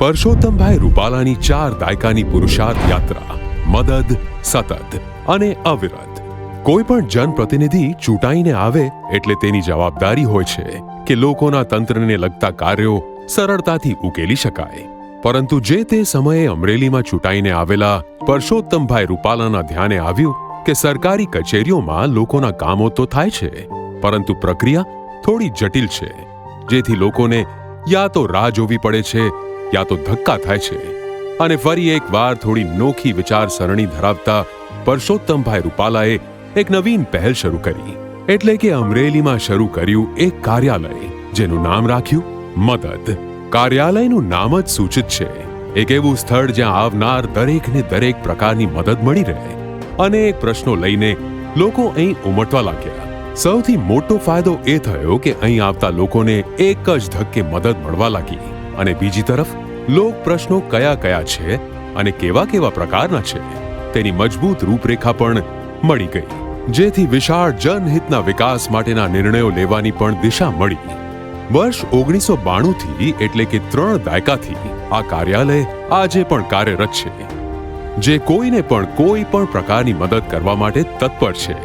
પરસોત્તમભાઈ રૂપાલાની ચાર દાયકાની પુરુષાર્થ યાત્રા, મદદ, સતત અને અવિરત. કોઈ પણ જનપ્રતિનિધિ ચૂંટાઈને આવે એટલે તેની જવાબદારી હોય છે કે લોકોના તંત્રને લગતા કાર્યો સરળતાથી ઉકેલી શકાય. પરંતુ જે તે સમયે અમરેલીમાં ચૂંટાઈને આવેલા પરસોત્તમભાઈ રૂપાલાના ધ્યાને આવ્યું કે સરકારી કચેરીઓમાં લોકોના કામો તો થાય છે, પરંતુ પ્રક્રિયા થોડી જટિલ છે, જેથી લોકોને યા તો રાહ જોવી પડે છે યા તો ધક્કા થાય છે. અને ફરી એકવાર થોડી નોખી વિચારસરણી ધરાવતા પરસોત્તમભાઈ રૂપાલાએ એક નવીન પહેલ શરૂ કરી. એટલે કે અમરેલીમાં શરૂ કર્યું એક કાર્યાલય, જેનું નામ રાખ્યું મદદ. કાર્યાલયનું નામ જ સૂચિત છે. એક એવું સ્થળ જ્યાં આવનાર દરેકને દરેક પ્રકારની મદદ મળી રહે. અનેક પ્રશ્નો લઈને લોકો અહીં ઉમટવા લાગ્યા. સૌથી મોટો ફાયદો એ થયો કે અહીં આવતા લોકોને એક જ ધક્કે મદદ મળવા લાગી. અને બીજી તરફ, લોક પ્રશ્નો કયા કયા છે અને કેવા કેવા પ્રકારના છે, તેની મજબૂત રૂપરેખા પણ મળી ગઈ, જેથી વિશાળ જનહિતના વિકાસ માટેના નિર્ણયો લેવાની પણ દિશા મળી. વર્ષ ઓગણીસો બાણુંથી એટલે કે ત્રણ દાયકાથી આ કાર્યાલય આજે પણ કાર્યરત છે, જે કોઈને પણ કોઈ પણ પ્રકારની મદદ કરવા માટે તત્પર છે.